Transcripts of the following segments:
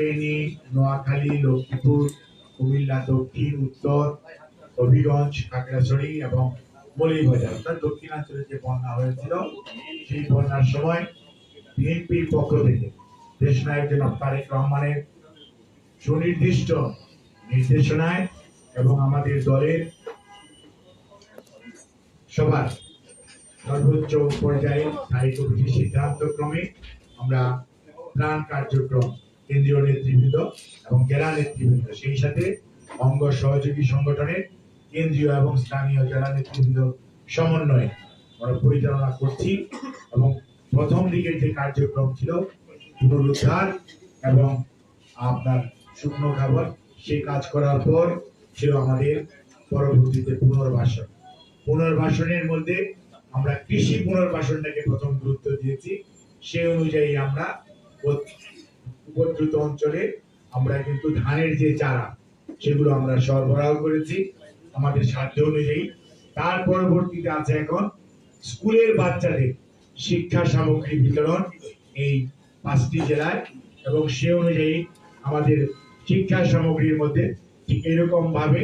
ফেনী নোয়াখালী, লক্ষ্মীপুর, কুমিল্লা, দক্ষিণ, উত্তর হবিগঞ্জ খাগড়াছড়ি এবং মৌলিবাজার অর্থাৎ দক্ষিণাঞ্চলে যে বন্যা হয়েছিল, সেই বন্যার সময় বিএনপির পক্ষ থেকে দেশনায়ক জনাব তারেক রহমানের সুনির্দিষ্ট নির্দেশনায় এবং আমাদের দলের সবার সর্বোচ্চ পর্যায়ে স্থায়ী কমিটির সিদ্ধান্ত ক্রমে আমরা ত্রাণ কার্যক্রম কেন্দ্রীয় নেতৃবৃন্দ এবং জেলা নেতৃবৃন্দ। সেই সাথে অঙ্গ সহযোগী সংগঠনের কেন্দ্রীয় এবং স্থানীয় জেলা নেতৃবৃন্দ সমন্বয়ে আমরা পরিচালনা করছি এবং প্রথম দিকের যে কার্যক্রম ছিল, পুনরুদ্ধার এবং আপনার শুকনো খাবার, সেই কাজ করার পর ছিল আমাদের পরবর্তীতে পুনর্বাসন। পুনর্বাসনের মধ্যে আমরা কৃষি পুনর্বাসনটাকে প্রথম গুরুত্ব দিয়েছি। সেই অনুযায়ী আমরা উপদ্রুত অঞ্চলে আমরা কিন্তু ধানের যে চারা, সেগুলো আমরা সরবরাহ করেছি আমাদের সাধ্য অনুযায়ী। তার পরবর্তীতে আছে এখন স্কুলের বাচ্চাদের শিক্ষা সামগ্রী বিতরণ এই পাঁচটি জেলায় এবং সে অনুযায়ী আমাদের শিক্ষা সামগ্রীর মধ্যে ঠিক এরকম ভাবে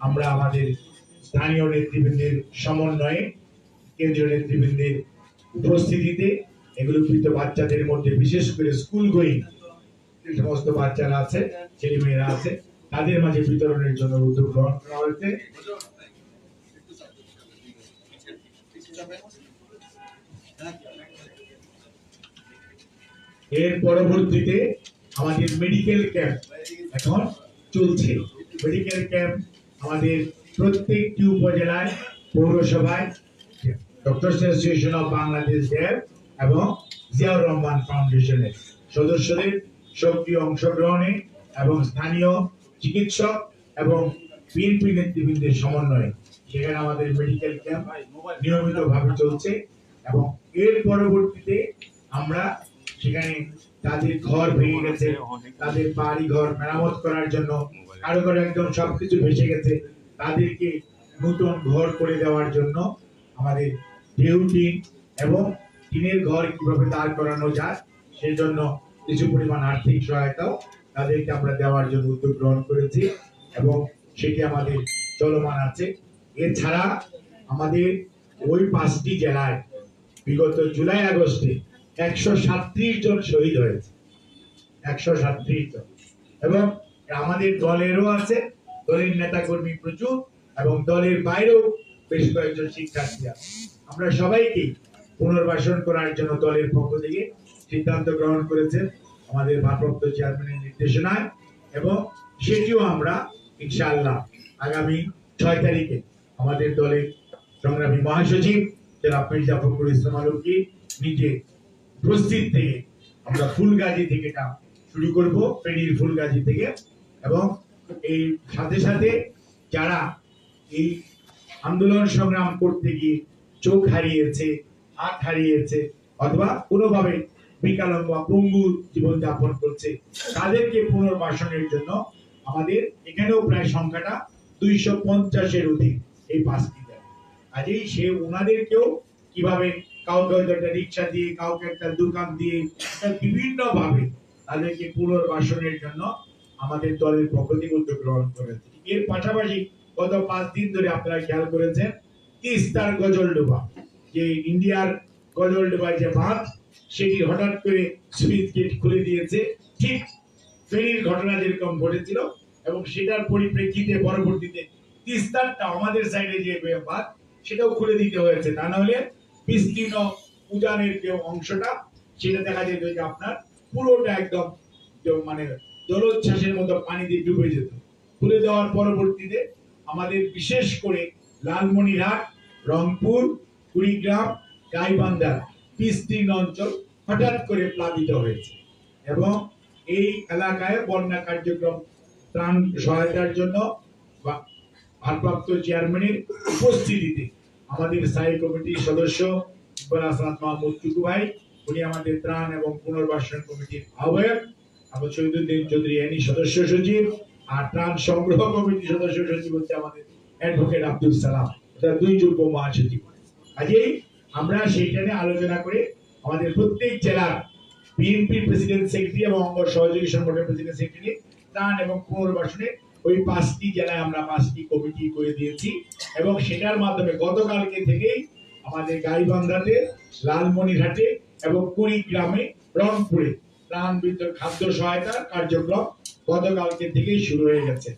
আমরা আমাদের স্থানীয় নেতৃবৃন্দের সমন্বয়ে, কেন্দ্রীয় নেতৃবৃন্দের উপস্থিতিতে এগুলো বাচ্চাদের মধ্যে বিশেষ করে স্কুল গোয়িং যে সমস্ত বাচ্চারা আছে ছেলে মেয়েরা আছে, তাদের মাঝে বিতরণের জন্য উদ্যোগ গ্রহণ করা হয়েছে। এর পরবর্তীতে আমাদের মেডিকেল ক্যাম্প এখন চলছে। মেডিকেল ক্যাম্প আমাদের প্রত্যেকটি উপজেলায়, পৌরসভায় ডক্টর অ্যাসোসিয়েশন অফ বাংলাদেশ এবং জিয়াউর রহমান ফাউন্ডেশনের সদস্যদের সক্রিয় অংশগ্রহণে এবং স্থানীয় চিকিৎসক এবং বিএনপি নেতৃবৃন্দের সমন্বয়ে। সেখানে আমাদের মেডিকেল ক্যাম্প নিয়মিতভাবে চলছে এবং এর পরবর্তীতে আমরা সেখানে তাদের ঘর ভেঙে গেছে, তাদের বাড়ি ঘর মেরামত করার জন্য কারও কারও একদম সবকিছু ভেসে গেছে। তাদেরকে নতুন ঘর করে দেওয়ার জন্য আমাদের ঢেউ টিন এবং টিনের ঘর কীভাবে দাঁড় করানো যায়, সেজন্য কিছু পরিমাণ আর্থিক সহায়তাও তাদেরকে আমরা দেওয়ার জন্য উদ্যোগ গ্রহণ করেছি এবং সেটি আমাদের চলমান আছে। এছাড়া আমাদের ওই পাঁচটি জেলায় বিগত জুলাই আগস্টে একশো সাতত্রিশ জন শহীদ হয়েছে। একশো সাতত্রিশ জন। এবং আমাদের দলেরও আছে, দলের নেতা কর্মী প্রচুর এবং দলের বাইরেও বেশ কয়েকজন শিক্ষার্থী আছে। আমরা সবাইকে পুনর্বাসন করার জন্য দলের পক্ষ থেকে সিদ্ধান্ত গ্রহণ করেছেন আমাদের ভারপ্রাপ্ত চেয়ারম্যানের নির্দেশনায় এবং সেটিও আমরা ইনশাআল্লাহ আগামী ছয় তারিখে আমাদের দলের সংগ্রামী মহাসচিব জনাব মির্জা ফখরুল ইসলাম আলমকে নিজে উপস্থিত থেকে আমরা ফুলগাজী থেকে এটা শুরু করব, ফেনীর ফুলগাজী থেকে এবং এই সাথে সাথে যারা এই আন্দোলন সংগ্রাম করতে গিয়ে চোখ হারিয়েছে, হাত হারিয়েছে অথবা কোনোভাবে বিকলাঙ্গ পঙ্গু জীবনযাপন করছে। তাদেরকে পুনর্বাসনের জন্য আমাদের এখানেও প্রায় সংখ্যাটা দুইশো পঞ্চাশের অধিক এই জেলা কাজেই সে ওনাদেরকেও কীভাবে কাউকে হয়তো একটা রিক্সা দিয়ে, কাউকে একটা দোকান দিয়ে বিভিন্ন ভাবে তাদেরকে পুনর্বাসনের জন্য আমাদের দলের পক্ষ থেকে উদ্যোগ গ্রহণ করেছে। এর পাশাপাশি গত পাঁচ দিন ধরে আপনারা খেয়াল করেছেন, তিস্তার গজলডোবা যে ইন্ডিয়ার গজল গজলডোবার যে বাঁধ সেটি হঠাৎ করে সুইচ গেট খুলে দিয়েছে। ঠিক ফেরির ঘটনা যেরকম ঘটেছিল এবং সেটার পরিপ্রেক্ষিতে পরবর্তীতে তিস্তারটা আমাদের সাইডে যে বাঁধ সেটাও খুলে দিতে হয়েছে। তা না হলে বিস্তীর্ণ উজানের যে অংশটা, সেটা দেখা যেত যে আপনার পুরোটা একদম মানে জলোচ্ছ্বাসের মতো পানি দিয়ে ডুবে যেত। খুলে দেওয়ার পরবর্তীতে আমাদের বিশেষ করে লালমনিরহাট, রংপুর, কুড়িগ্রাম গাইবান্ধার বিস্তীর্ণ অঞ্চল হঠাৎ করে প্লাবিত হয়েছে এবং এই এলাকায় বন্যা কার্যক্রম ত্রাণ সহায়তার জন্য ভারপ্রাপ্ত চেয়ারম্যানের উপস্থিতিতে আমাদের স্থায়ী কমিটির সদস্য মাহমুদ টুকু ভাই উনি আমাদের ত্রাণ এবং পুনর্বাসন কমিটির আহ্বায়ক, আবু শহীদুদ্দিন চৌধুরী এনি সদস্য সচিব, আর ত্রাণ সংগ্রহ কমিটির সদস্য সচিব হচ্ছে আমাদের অ্যাডভোকেট আব্দুল সালাম। দুই যুগ্ম মহাসচিব। কাজেই আমরা সেইখানে আলোচনা করে। আমাদের প্রত্যেক জেলার বিএনপি প্রেসিডেন্ট সেক্রেটারি এবং অঙ্গ সহযোগী সংগঠনের প্রেসিডেন্ট সেক্রেটারি ত্রাণ এবং পুনর্বাসনে ওই পাঁচটি জেলায় আমরা পাঁচটি কমিটি করে দিয়েছি এবং সেটার মাধ্যমে গতকালকে থেকেই আমাদের গাইবান্ধাতে, লালমনিরহাটে এবং কুড়িগ্রামে, রংপুরে ত্রাণ বিতরণ খাদ্য সহায়তা কার্যক্রম গতকালকে থেকেই শুরু হয়ে গেছে।